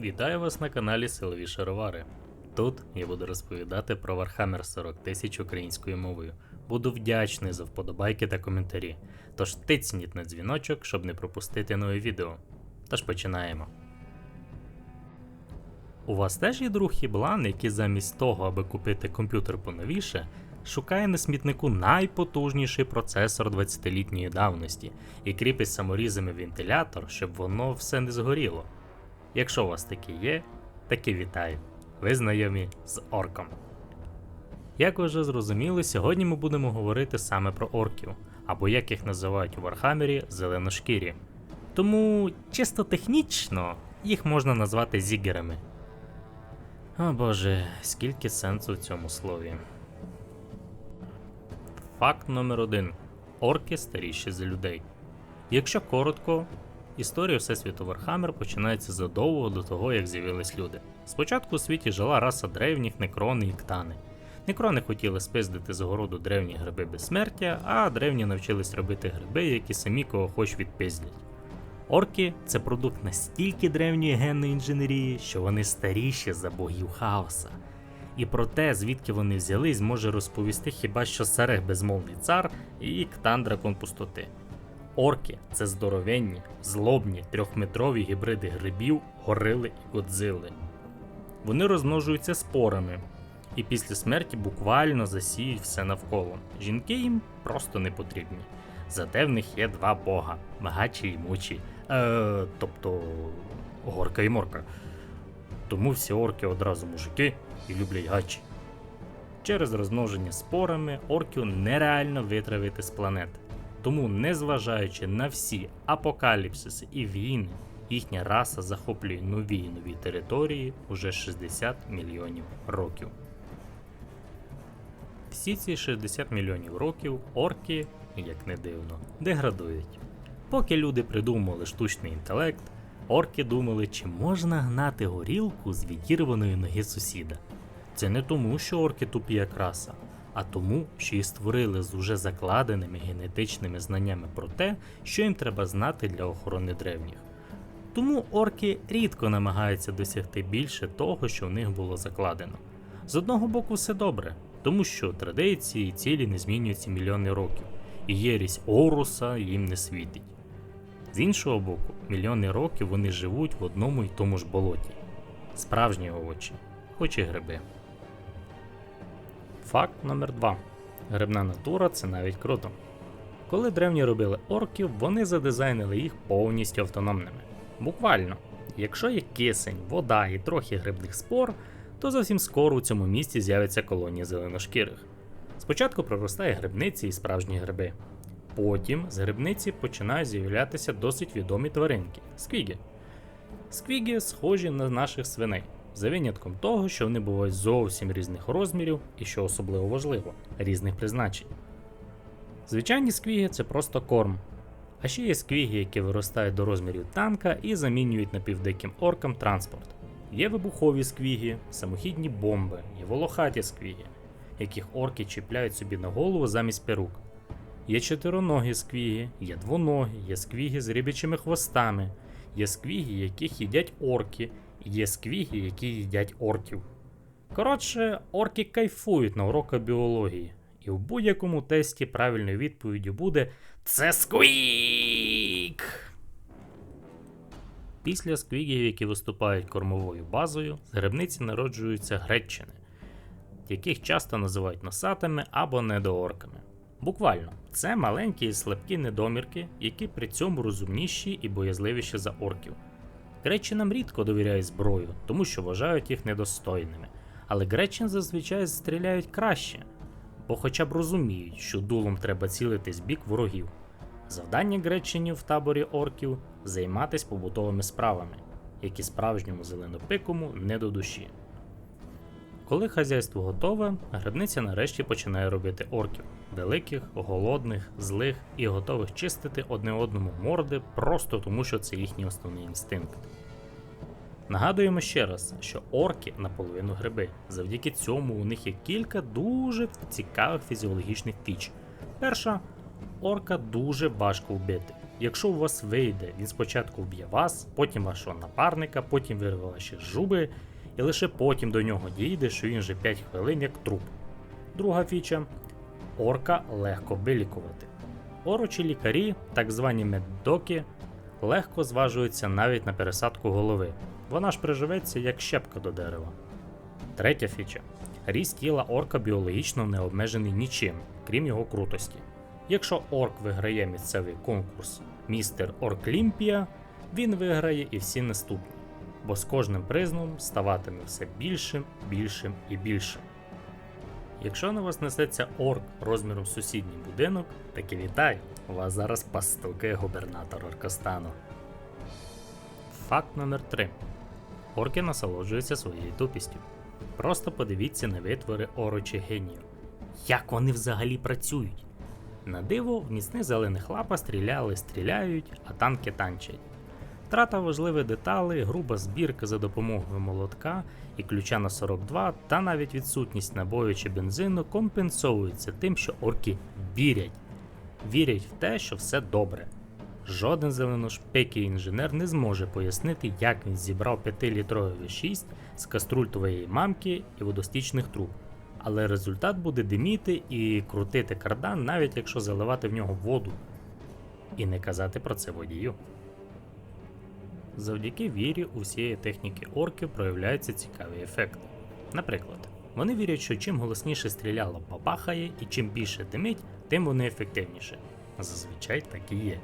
Вітаю вас на каналі Силові Шаровари. Тут я буду розповідати про Warhammer 40 тисяч українською мовою. Буду вдячний за вподобайки та коментарі. Тож тицніть на дзвіночок, щоб не пропустити нове відео. Тож починаємо. У вас теж є друг Хіблан, який замість того, аби купити комп'ютер поновіше, шукає на смітнику найпотужніший процесор 20-літньої давності і кріпить саморізами вентилятор, щоб воно все не згоріло. Якщо у вас таке є, таки вітаю. Ви знайомі з орком. Як ви вже зрозуміли, сьогодні ми будемо говорити саме про орків, або як їх називають у Вархаммері зеленошкірі. Тому чисто технічно їх можна назвати зігерами. О боже, скільки сенсу в цьому слові. Факт номер один: орки старіші за людей. Якщо коротко, історія Всесвіту Вархаммер починається задовго до того, як з'явились люди. Спочатку у світі жила раса древніх некрони і ктани. Некрони хотіли спиздити з городу древні гриби безсмертя, а древні навчились робити гриби, які самі кого хоч відпиздять. Орки це продукт настільки древньої генної інженерії, що вони старіші за богів хаоса. І про те, звідки вони взялись, може розповісти хіба що Сарех безмовний цар і Ктан дракон пустоти. Орки це здоровенні, злобні, трьохметрові гібриди грибів, горили і годзили. Вони розмножуються спорами, і після смерті буквально засіють все навколо. Жінки їм просто не потрібні. Зате в них є два бога Магачі і мучі. Е, тобто горка і морка. Тому всі орки одразу мужики і люблять гачі. Через розмноження спорами орків нереально витравити з планети. Тому, незважаючи на всі апокаліпсиси і війни, їхня раса захоплює нові і нові території уже 60 мільйонів років. Всі ці 60 мільйонів років орки, як не дивно, деградують. Поки люди придумували штучний інтелект, орки думали, чи можна гнати горілку з відірваної ноги сусіда. Це не тому, що орки тупі як раса, а тому, що їх створили з уже закладеними генетичними знаннями про те, що їм треба знати для охорони древніх. Тому орки рідко намагаються досягти більше того, що в них було закладено. З одного боку, все добре, тому що традиції і цілі не змінюються мільйони років, і єрість Оруса їм не світить. З іншого боку, мільйони років вони живуть в одному й тому ж болоті. Справжні овочі, хоч і гриби. Факт номер 2. Грибна натура це навіть круто. Коли древні робили орків, вони задизайнили їх повністю автономними. Буквально, якщо є кисень, вода і трохи грибних спор, то зовсім скоро у цьому місці з'явиться колонія зеленошкірих. Спочатку проростає грибниці і справжні гриби. Потім з грибниці починають з'являтися досить відомі тваринки сквіги. Сквіги схожі на наших свиней, за винятком того, що вони бувають зовсім різних розмірів і, що особливо важливо, різних призначень. Звичайні сквіги це просто корм. А ще є сквіги, які виростають до розмірів танка і замінюють напівдиким оркам транспорт. Є вибухові сквіги, самохідні бомби, є волохаті сквіги, яких орки чіпляють собі на голову замість перук. Є чотироногі сквіги, є двоногі, є сквіги з рибячими хвостами, є сквіги, яких їдять орки, є сквіги, які їдять орків. Коротше, орки кайфують на уроках біології, і в будь-якому тесті правильною відповіддю буде Це сквік! Після сквігів, які виступають кормовою базою, з грибниці народжуються греччини, яких часто називають носатими або недоорками. Буквально, це маленькі і слабкі недомірки, які при цьому розумніші і боязливіші за орків. Гречинам рідко довіряють зброю, тому що вважають їх недостойними, але гречин зазвичай стріляють краще, бо хоча б розуміють, що дулом треба цілити з бік ворогів. Завдання гречинів в таборі орків займатися побутовими справами, які справжньому зеленопикому не до душі. Коли хазяйство готове, грибниця нарешті починає робити орків великих, голодних, злих і готових чистити одне одному морди просто тому, що це їхній основний інстинкт. Нагадуємо ще раз, що орки наполовину гриби. Завдяки цьому у них є кілька дуже цікавих фізіологічних фіч. Перша орка дуже важко вбити. якщо у вас вийде, він спочатку вб'є вас, потім вашого напарника, потім вирве ваші зуби, і лише потім до нього дійде, що він вже 5 хвилин як труп. Друга фіча орка легко вилікувати. Орочі лікарі, так звані меддоки, легко зважуються навіть на пересадку голови. Вона ж приживеться як щепка до дерева. Третя фіча. Ріст тіла орка біологічно не обмежений нічим, крім його крутості. Якщо орк виграє місцевий конкурс Містер Орклімпія, він виграє і всі наступні, бо з кожним призном ставатиме все більшим, більшим і більшим. Якщо на вас несеться орк розміром сусідній будинок, таки вітаю! У вас зараз пастуки губернатор Оркостану. Факт номер 3. Орки насолоджуються своєю тупістю. Просто подивіться на витвори орочі генію. Як вони взагалі працюють? На диво, в міцних зелених лапах стріляли, стріляють, а танки танчать. Втрата важливих деталей, груба збірка за допомогою молотка і ключа на 42, та навіть відсутність набою чи бензину компенсовується тим, що орки вірять. Вірять в те, що все добре. Жоден зеленошпикий інженер не зможе пояснити, як він зібрав 5-літровий V6 з каструль твоєї мамки і водостічних труб. Але результат буде диміти і крутити кардан, навіть якщо заливати в нього воду. І не казати про це водію. Завдяки вірі у всієї техніки орків проявляються цікаві ефекти. Наприклад, вони вірять, що чим голосніше стріляло бабахає і чим більше димить, тим вони ефективніше. Зазвичай так і є.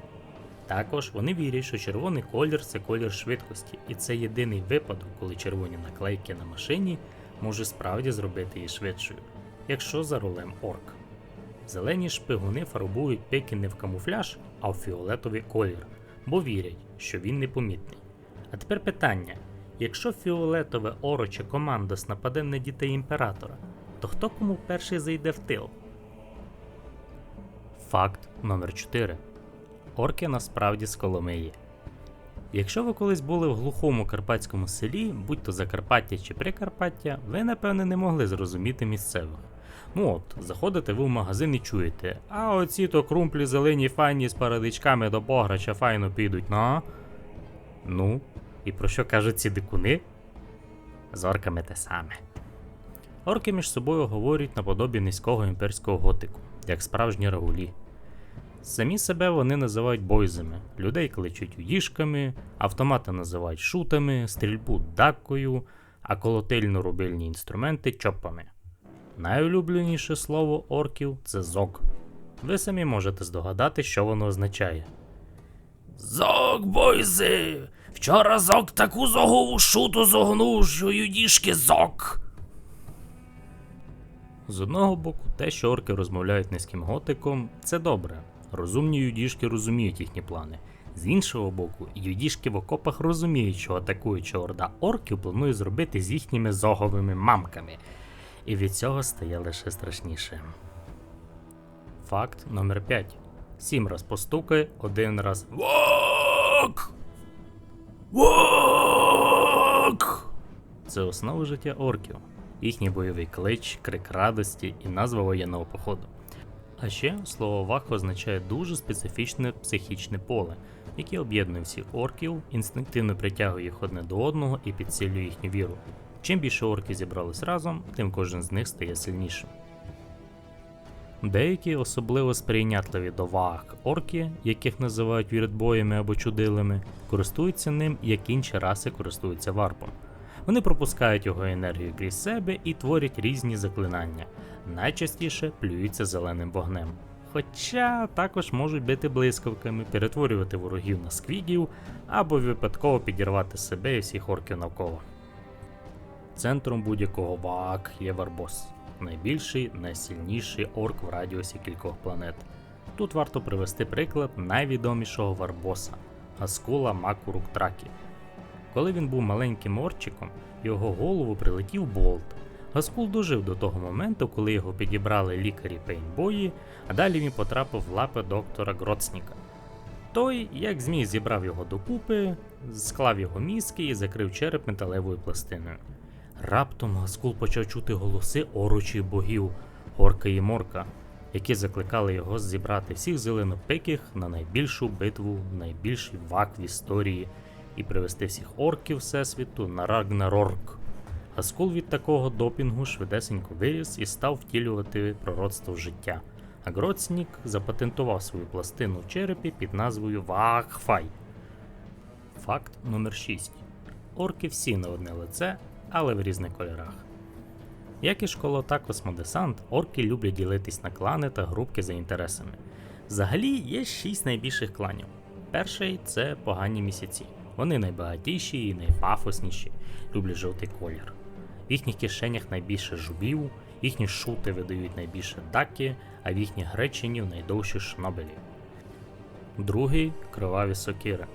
Також вони вірять, що червоний колір це колір швидкості, і це єдиний випадок, коли червоні наклейки на машині може справді зробити її швидшою, якщо за рулем орк. Зелені шпигуни фарбують пики не в камуфляж, а в фіолетовий колір, бо вірять, що він непомітний. А тепер питання: якщо фіолетове ороче командос нападе на дітей імператора, то хто кому перший зайде в тил? Факт номер 4 Орки насправді з Коломиї. Якщо ви колись були в глухому карпатському селі, будь то Закарпаття чи Прикарпаття, ви напевне не могли зрозуміти місцевих. Ну от, заходите ви в магазин і чуєте, а оці то крумплі зелені файні з парадичками до бограча файно підуть, на. Ну, і про що кажуть ці дикуни? З орками те саме. Орки між собою говорять наподобі низького імперського готику, як справжні рагулі. Самі себе вони називають бойзами, людей кличуть удіжками, автомати називають шутами, стрільбу даккою, а колотильно-рубильні інструменти чопами. Найулюбленіше слово орків це зок. Ви самі можете здогадати, що воно означає. Зок, бойзи! Вчора зок таку зогову шуту зогнув, що юдішки зок. З одного боку, те, що орки розмовляють низьким готиком, це добре. Розумні юдішки розуміють їхні плани. З іншого боку, юдішки в окопах розуміють, що атакуюча орда орків планує зробити з їхніми зоговими мамками. І від цього стає лише страшніше. Факт номер 5. Сім раз постукай, один раз ВОК! ВОК! Це основа життя орків, їхній бойовий клич, крик радості і назва воєнного походу. А ще слово вак означає дуже специфічне психічне поле, яке об'єднує всіх орків, інстинктивно притягує їх одне до одного і підсилює їхню віру. Чим більше орків зібрались разом, тим кожен з них стає сильнішим. Деякі особливо сприйнятливі до ваг орки, яких називають віртбоями або чудилами, користуються ним, як інші раси користуються варпом. Вони пропускають його енергію крізь себе і творять різні заклинання, найчастіше плюються зеленим вогнем. Хоча також можуть бити блискавками, перетворювати ворогів на сквігів або випадково підірвати себе і всіх орків навколо. Центром будь-якого ваак є Варбос, найбільший, найсильніший орк в радіусі кількох планет. Тут варто привести приклад найвідомішого Варбоса Гаскула Макурук Тракі. Коли він був маленьким орчиком, його голову прилетів болт. Гаскул дожив до того моменту, коли його підібрали лікарі пейнбої, а далі він потрапив в лапи доктора Гроцніка. Той, як зміг, зібрав його докупи, склав його мізки і закрив череп металевою пластиною. Раптом Гаскул почав чути голоси оручих богів Орка і Морка. які закликали його зібрати всіх зеленопиких на найбільшу битву, найбільший вак в історії і привести всіх орків Всесвіту на Рагнарорк. Гаскул від такого допінгу швидесенько виріс і став втілювати пророцтво життя. А Гроцнік запатентував свою пластину в черепі під назвою Вахфай. Факт номер 6. Орки всі на одне лице, але в різних кольорах. Як і школота Космодесант, орки люблять ділитись на клани та групки за інтересами. Взагалі є шість найбільших кланів. Перший це погані місяці. Вони найбагатіші і найпафосніші, люблять жовтий колір. В їхніх кишенях найбільше жубів, їхні шути видають найбільше даки, а в їхніх греченів найдовші шнобелі. Другий кроваві сокири.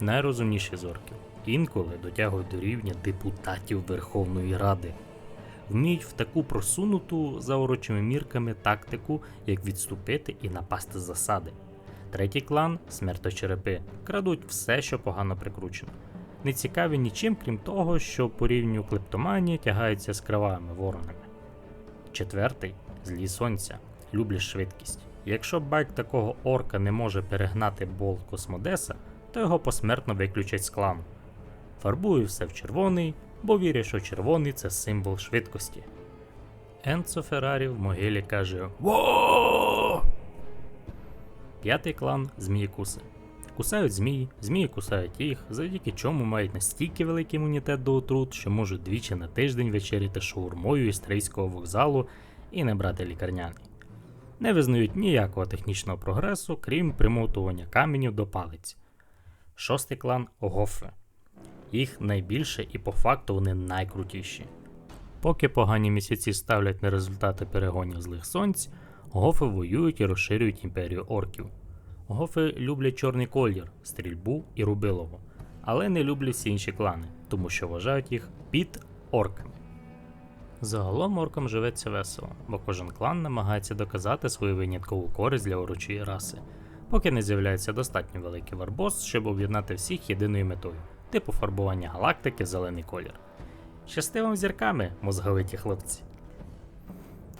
Найрозумніші з орків. Інколи дотягують до рівня депутатів Верховної Ради. Вміють в таку просунуту за урочими мірками тактику, як відступити і напасти з засади. Третій клан смерточерепи. Крадуть все, що погано прикручено. Не цікаві нічим, крім того, що по рівню клептоманії тягаються з кривавими воронами. Четвертий злі сонця. Люблять швидкість. Якщо байк такого орка не може перегнати бол Космодеса, то його посмертно виключать з клану. Фарбую все в червоний, бо вірю, що червоний це символ швидкості. Енцо Феррарі в могилі каже Во! П'ятий клан Змієкуси. Кусають змії, змії кусають їх, завдяки чому мають настільки великий імунітет до отрут, що можуть двічі на тиждень вечеряти шаурмою із вокзалу і не брати лікарняний. Не визнають ніякого технічного прогресу, крім примотування каменів до палиць. Шостий клан Гофе. Їх найбільше і по факту вони найкрутіші. Поки погані місяці ставлять на результати перегонів злих сонць, гофи воюють і розширюють імперію орків. Гофи люблять чорний колір, стрільбу і рубилово, але не люблять всі інші клани, тому що вважають їх під орками. Загалом оркам живеться весело, бо кожен клан намагається доказати свою виняткову користь для орочої раси, поки не з'являється достатньо великий варбос, щоб об'єднати всіх єдиною метою, типу фарбування галактики зелений колір. Щасти зірками, мозговиті хлопці.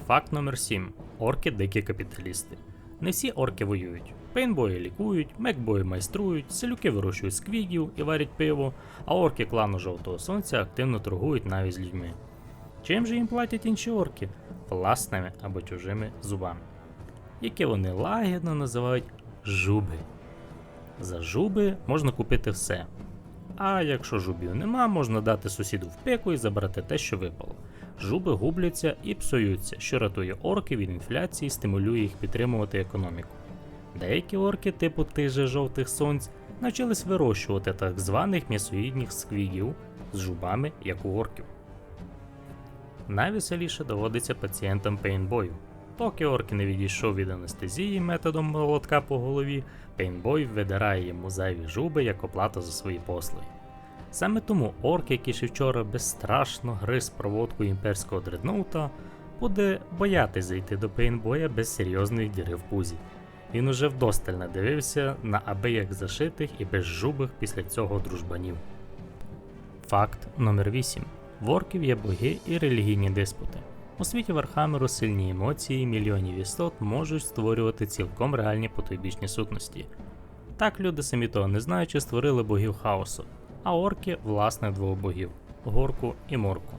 Факт номер 7. Орки дикі капіталісти. Не всі орки воюють. Пейнбої лікують, мекбої майструють, селюки вирощують сквігів і варять пиво, а орки клану Жовтого Сонця активно торгують навіть з людьми. Чим же їм платять інші орки? Власними або чужими зубами, які вони лагідно називають жуби. За жуби можна купити все. А якщо жубів нема, можна дати сусіду в пеку і забрати те, що випало. Жуби губляться і псуються, що рятує орків від інфляції і стимулює їх підтримувати економіку. Деякі орки, типу тих жовтих сонць, навчились вирощувати так званих м'ясоїдних сквігів з жубами, як у орків. Найвеселіше доводиться пацієнтам пейнбою. Поки орк не відійшов від анестезії методом молотка по голові, пейнбой видирає йому зайві жуби як оплата за свої послуги. Саме тому орк, який ще вчора безстрашно гриз проводку імперського дредноута, буде боятись зайти до пейнбоя без серйозної діри в пузі. Він уже вдосталь надивився на абияк зашитих і безжубих після цього дружбанів. Факт номер 8 В орків є боги і релігійні диспути. У світі Вархамеру сильні емоції мільйонів істот можуть створювати цілком реальні потойбічні сутності. Так люди самі того не знаючи створили богів хаосу, а орки власне двох богів горку і морку.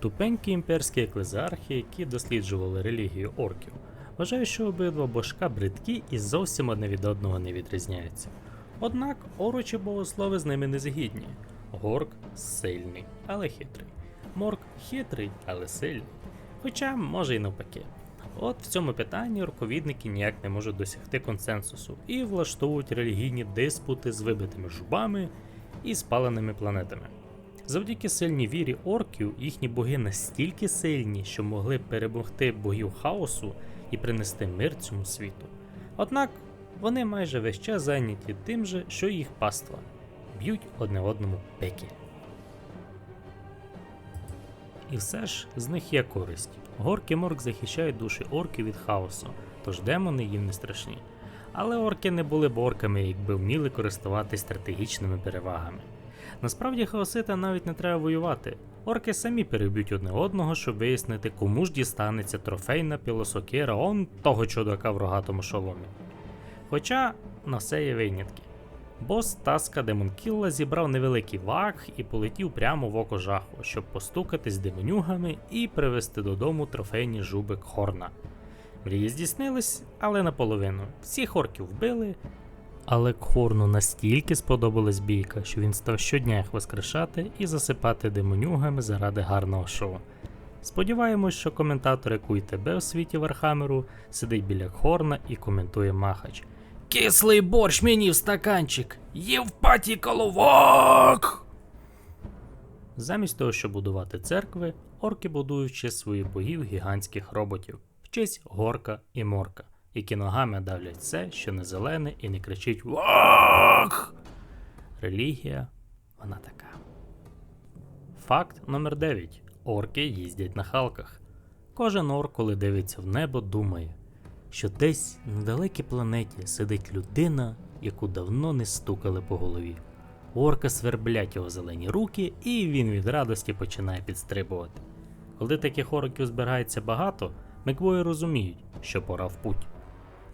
Тупенькі імперські еклезіархи, які досліджували релігію орків, вважають, що обидва божка бридкі і зовсім одне від одного не відрізняються. Однак орочі богослови з ними не згідні. Горк сильний, але хитрий. Морк хитрий, але сильний. Хоча, може й навпаки. От в цьому питанні руковідники ніяк не можуть досягти консенсусу і влаштовують релігійні диспути з вибитими жубами і спаленими планетами. Завдяки сильній вірі орків їхні боги настільки сильні, що могли перемогти богів хаосу і принести мир цьому світу. Однак вони майже весь час зайняті тим же, що їх паства б'ють одне одному пеки. І все ж з них є користь. Горки морк захищають душі орків від хаосу, тож демони їм не страшні. Але орки не були б орками, якби вміли користуватись стратегічними перевагами. Насправді хаосита навіть не треба воювати. Орки самі переб'ють одне одного, щоб вияснити, кому ж дістанеться трофейна пілосокира он того чудака в рогатому шоломі. Хоча на все є винятки. Бос Таска Демонкілла зібрав невеликий вак і полетів прямо в око жаху, щоб постукати з демонюгами і привезти додому трофейні жуби Хорна. Мрії здійснились, але наполовину. Всіх орків вбили. Але Кхорну настільки сподобалась бійка, що він став щодня їх воскрешати і засипати демонюгами заради гарного шоу. Сподіваємось, що коментатор який тебе у світі Вархамеру сидить біля Хорна і коментує Махач. Кислий борщ мені в стаканчик! Є в коловок! Замість того, щоб будувати церкви, орки будують честь своїх богів гігантських роботів, в честь горка і морка, які ногами давлять все, що не зелене і не кричить Вак! Релігія, вона така. Факт номер 9. Орки їздять на халках. Кожен орк, коли дивиться в небо, думає, що десь на далекій планеті сидить людина, яку давно не стукали по голові. Орка сверблять його зелені руки, і він від радості починає підстрибувати. Коли таких орків збирається багато, миквої розуміють, що пора в путь.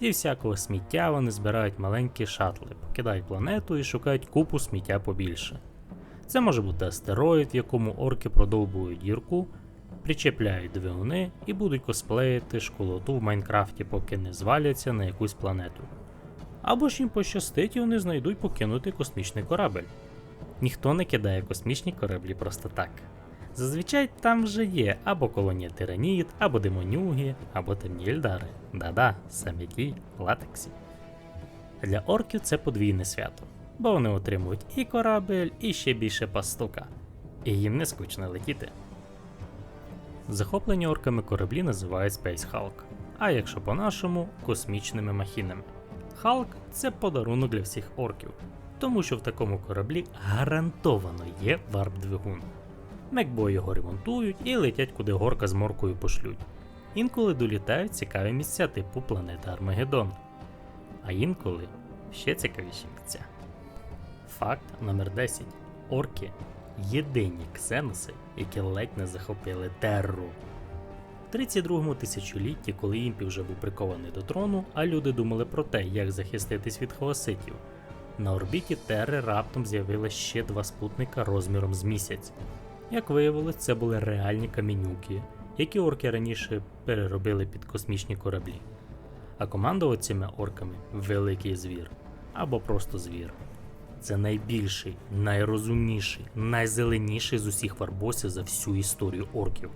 Зі всякого сміття вони збирають маленькі шатли, покидають планету і шукають купу сміття побільше. Це може бути астероїд, в якому орки продовбують дірку, причепляють двигуни і будуть косплеїти школоту в Майнкрафті, поки не зваляться на якусь планету. Або ж їм пощастить і вони знайдуть покинутий космічний корабель. Ніхто не кидає космічні кораблі просто так. Зазвичай там вже є або колонія тиранід, або демонюги, або темні ельдари. Да-да, самі латексі. Для орків це подвійне свято, бо вони отримують і корабель, і ще більше пастука. І їм не скучно летіти. Захоплені орками кораблі називають Space Hulk, а якщо по-нашому космічними махінами. Халк це подарунок для всіх орків, тому що в такому кораблі гарантовано є варп-двигун. Мекбо його ремонтують і летять куди горка з моркою пошлють. Інколи долітають цікаві місця типу планети Армагеддон. А інколи ще цікавіші місця. Факт номер 10. Орки єдині ксеноси, які ледь не захопили терру. В 32-му тисячолітті, коли Імпі вже був прикований до трону, а люди думали про те, як захиститись від хаоситів. На орбіті Терри раптом з'явилось ще два спутника розміром з місяць. Як виявилось, це були реальні камінюки, які орки раніше переробили під космічні кораблі. А командував цими орками великий звір або просто звір. Це найбільший, найрозумніший, найзеленіший з усіх варбосів за всю історію орків.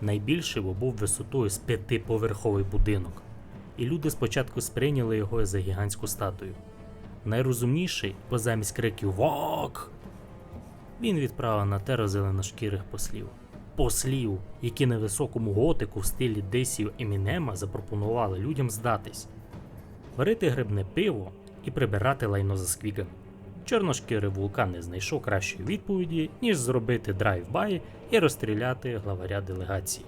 Найбільший був висотою з п'ятиповерховий будинок, і люди спочатку сприйняли його за гігантську статую. Найрозумніший, бо замість криків Вок! Він відправив на теру зеленошкірих послів. Послів, які на високому готику в стилі Десію Емінема запропонували людям здатись, варити грибне пиво і прибирати лайно за сквігами. Чорношкірий вулкан не знайшов кращої відповіді, ніж зробити драйв-бай і розстріляти главаря делегації.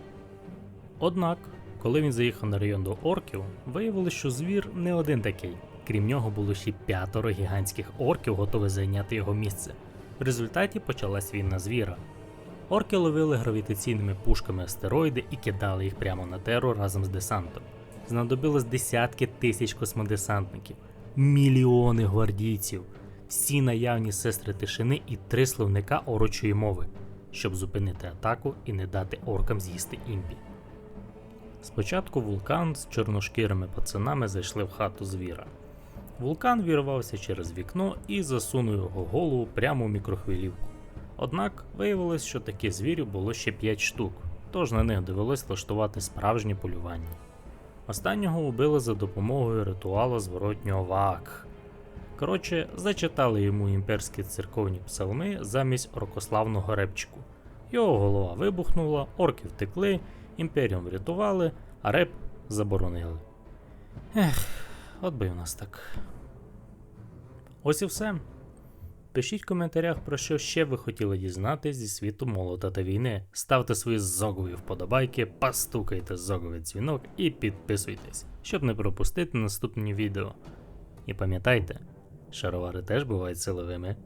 Однак, коли він заїхав на район до орків, виявилось, що звір не один такий. Крім нього було ще п'ятеро гігантських орків, готові зайняти його місце. В результаті почалась війна звіра. Орки ловили гравітаційними пушками астероїди і кидали їх прямо на теру разом з десантом. Знадобилось десятки тисяч космодесантників, мільйони гвардійців, всі наявні сестри тишини і три словника орочої мови, щоб зупинити атаку і не дати оркам з'їсти імпі. Спочатку вулкан з чорношкірими пацанами зайшли в хату звіра. Вулкан вірвався через вікно і засунув його голову прямо в мікрохвилівку. Однак виявилось, що таких звірів було ще 5 штук, тож на них довелось влаштувати справжнє полювання. Останнього убили за допомогою ритуалу зворотнього ваак. Коротше, зачитали йому імперські церковні псалми замість оркославного репчику. Його голова вибухнула, орки втекли, імперіум врятували, а реп заборонили. Ех, от би у нас так. Ось і все. Пишіть в коментарях, про що ще ви хотіли дізнатись зі світу молота та війни. Ставте свої зогові вподобайки, постукайте зоговий дзвінок і підписуйтесь, щоб не пропустити наступні відео. І пам'ятайте, шаровари теж бувають силовими.